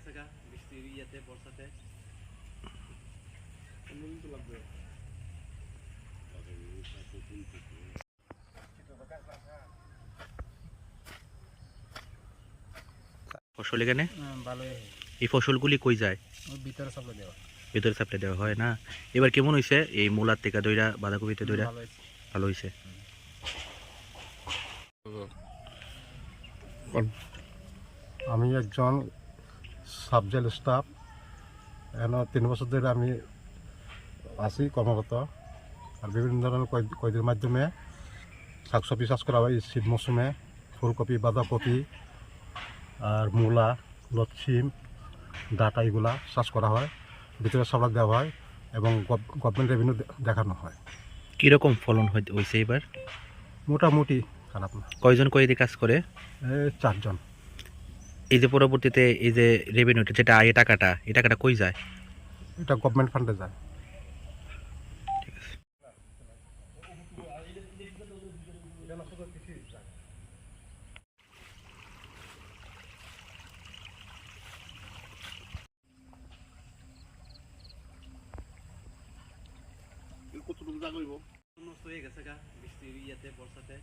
গেছে গা বৃষ্টির ইয়াতে বর্ষাতে। ফসল এখানে? ভালোই। এই ফসলগুলি কই যায়? ভিতরে সাপ্লাই দেওয়া। ভেতরে সাপ্লাই দেওয়া হয় না? এবার কেমন হয়েছে এই মূলার থেকে দইরা বাঁধাকপিতে দইরা? ভালো হয়েছে আমি একজন সাবজেল স্টাফ এন তিন বছর ধরে আমি আছি কর্মরত। আর বিভিন্ন ধরনের কয়- কয়দির মাধ্যমে শাকসবজি চাষ করা হয় শীত মৌসুমে। ফুলকপি বাঁধাকপি আর মূলা লচ্ছিম ডাটা এগুলা চাষ করা হয়। ভিতরে সাপ্লাই দেওয়া হয় এবং গভর্নমেন্ট রেভিনিউ দেখানো হয়। কীরকম ফলন হয়েছে এবার? মোটামুটি খারাপ না। কয়জন কয়েদি কাজ করে? চারজন। এই যে পরবর্তীতে এই যে রেভিনিউটা যেটা আয় টাকাটা এই টাকাটা কই যায়? এটা গভর্নমেন্ট ফান্ডে যায়। নষ্ট হয়ে গেছে গা বৃষ্টির ইয়াতে বর্ষাতে।